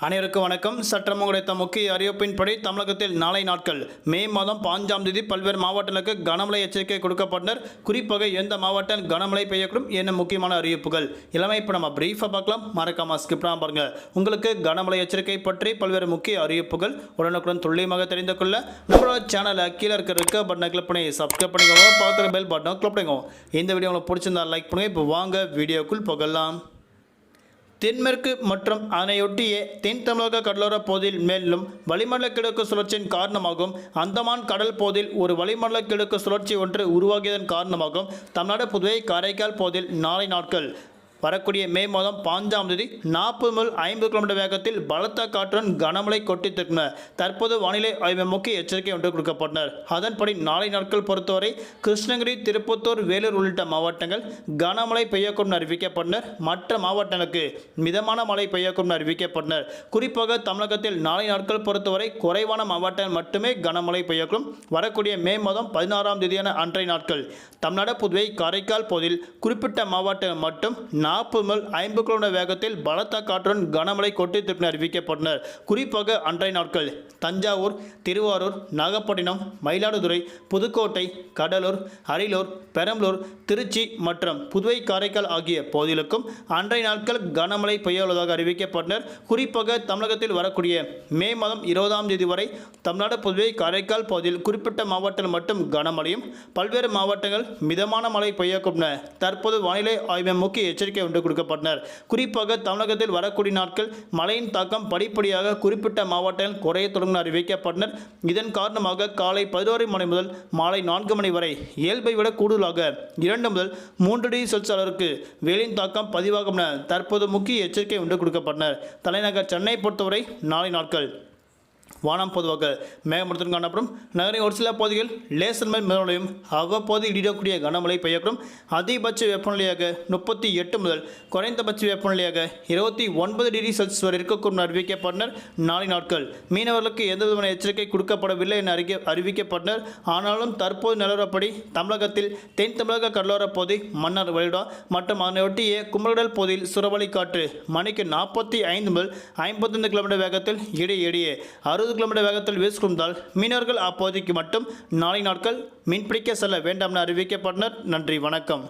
அனைவருக்கும் வணக்கம். சற்றம் கிடைத்த முக்கிய அறிவிப்பின்படி தமிழகத்தில் நாளை நாட்கள் மே மாதம் பாஞ்சாம் தேதி பல்வேறு மாவட்டங்களுக்கு கனமழை எச்சரிக்கை கொடுக்கப்பட்டனர். குறிப்பாக எந்த மாவட்டம் கனமழை பெய்யக்கூடும் என்ன முக்கியமான அறிவிப்புகள் இளமை இப்போ நம்ம பிரீஃபாக பார்க்கலாம். மறக்காம ஸ்கிப்லாம் பாருங்கள் பாருங்க. உங்களுக்கு கனமழை எச்சரிக்கை பற்றி பல்வேறு முக்கிய அறிவிப்புகள் உடனுக்குடன் துல்லியமாக தெரிந்து கொள்ள நம்மளோட சேனலை கீழே இருக்க இருக்க பட்டனை கிளிக் பண்ணி சப்ஸ்கிரைப் பண்ணிக்கோங்க. பார்க்குற பெல் பட்டனை கிளிக் பண்ணிக்கோங்க. இந்த வீடியோ உங்களுக்கு பிடிச்சிருந்தா லைக் பண்ணுங்கள் இப்போ வாங்க வீடியோக்குள் போகலாம். தென்மேற்கு மற்றும் அதனையொட்டிய தென் தமிழக கடலோர பகுதியில் மேலும் வளிமண்டல கிழக்கு சுழற்சியின் காரணமாகவும் அந்தமான் கடல் பகுதியில் ஒரு வளிமண்டல கிழக்கு சுழற்சி ஒன்று உருவாகியதன் காரணமாகவும் தமிழ்நாடு புதுவை காரைக்கால் பகுதியில் நாளை நாட்கள் வரக்கூடிய மே மாதம் பாஞ்சாம் தேதி நாற்பது முதல் ஐம்பது கிலோமீட்டர் வேகத்தில் பலத்த காற்றுடன் கனமழை கொட்டித்திருக்கின்றன தற்போது வானிலை ஆய்வு முக்கிய எச்சரிக்கை ஒன்று கொடுக்கப்பட்டனர். அதன்படி நாளை நாட்கள் பொறுத்தவரை கிருஷ்ணகிரி திருப்பத்தூர் வேலூர் உள்ளிட்ட மாவட்டங்கள் கனமழை பெய்யக்கூடும் அறிவிக்கப்பட்டனர். மற்ற மாவட்டங்களுக்கு மிதமான மழை பெய்யக்கூடும் அறிவிக்கப்பட்டனர். குறிப்பாக தமிழகத்தில் நாளை நாட்கள் பொறுத்தவரை குறைவான மாவட்டங்கள் மட்டுமே கனமழை பெய்யக்கூடும். வரக்கூடிய மே மாதம் பதினாறாம் தேதியான அன்றைய நாட்கள் தமிழ்நாடு புதுவை காரைக்கால் பகுதியில் குறிப்பிட்ட மாவட்டங்கள் மட்டும் நாற்பது முதல் ஐம்பது கிலோமீட்டர் வேகத்தில் பலத்த காற்றுடன் கனமழை கொட்டி கொட்டித்திருப்பின் அறிவிக்கப்பட்டனர். குறிப்பாக அன்றைய நாட்கள் தஞ்சாவூர் திருவாரூர் நாகப்பட்டினம் மயிலாடுதுறை புதுக்கோட்டை கடலூர் அரியலூர் பெரம்பலூர் திருச்சி மற்றும் புதுவை காரைக்கால் ஆகிய பகுதிகளுக்கும் அன்றைய நாட்கள் கனமழை பெய்யுள்ளதாக அறிவிக்கப்பட்டனர். குறிப்பாக தமிழகத்தில் வரக்கூடிய மே மாதம் இருபதாம் தேதி வரை தமிழ்நாடு புதுவை காரைக்கால் பகுதியில் குறிப்பிட்ட மாவட்டங்கள் மட்டும் கனமழையும் பல்வேறு மாவட்டங்கள் மிதமான மழை பெய்யக்கூடும் தற்போது வானிலை ஆய்வு முக்கிய எச்சரிக்கை ஒன்று கொடுக்கப்பட்டனர். குறிப்பாக தமிழகத்தில் வரக்கூடிய நாட்கள் மழையின் தாக்கம் படிப்படியாக குறிப்பிட்ட மாவட்டங்கள் குறைய தொடங்கும் அறிவிக்கப்பட்டனர். இதன் காரணமாக காலை பதினோரு மணி முதல் மாலை நான்கு மணி வரை இயல்பை விட கூடுதலாக இரண்டு முதல் மூன்று டிகிரி செல்சியஸ் அளவிற்கு வெயிலின் தாக்கம் பதிவாகும் என தற்போது முக்கிய எச்சரிக்கை ஒன்று கொடுக்கப்பட்டனர். தலைநகர் சென்னை பொறுத்தவரை நாளை நாட்கள் வானம் பொதுவாக மேகமூட்டத்துடன் காணப்படும். நகரின் ஒரு சில பகுதிகள் லேசர் மேல் மிதமலையும் அவ்வப்போது இடிடக்கூடிய கனமழை பெய்யக்கூடும். அதிகபட்ச வெப்பநிலையாக முப்பத்தி எட்டு முதல் குறைந்தபட்ச வெப்பநிலையாக இருபத்தி ஒன்பது டிகிரி செல்சியஸ் வரை இருக்கக்கூடும் அறிவிக்கப்பட்டனர். நாளை நாட்கள் மீனவர்களுக்கு எந்த விதமான எச்சரிக்கை கொடுக்கப்படவில்லை என அறிக்கை அறிவிக்கப்பட்டனர். ஆனாலும் தற்போது நிலவரப்படி தமிழகத்தில் தென் தமிழக கடலோர பகுதி மன்னார் வழிடா மற்றும் அதனையொட்டிய குமரடல் பகுதியில் சுரவழி காற்று மணிக்கு நாற்பத்தி ஐந்து முதல் ஐம்பத்தைந்து கிலோமீட்டர் வேகத்தில் இடையிடையே அறுபது கிலோமீட்டர் வேகத்தில் வீசுகின்றால் மீனவர்கள் அப்பகுதிக்கு மட்டும் நாளை நாட்கள் மீன்பிடிக்க செல்ல வேண்டாம் என அறிவிக்கப்பட்டனர். நன்றி வணக்கம்.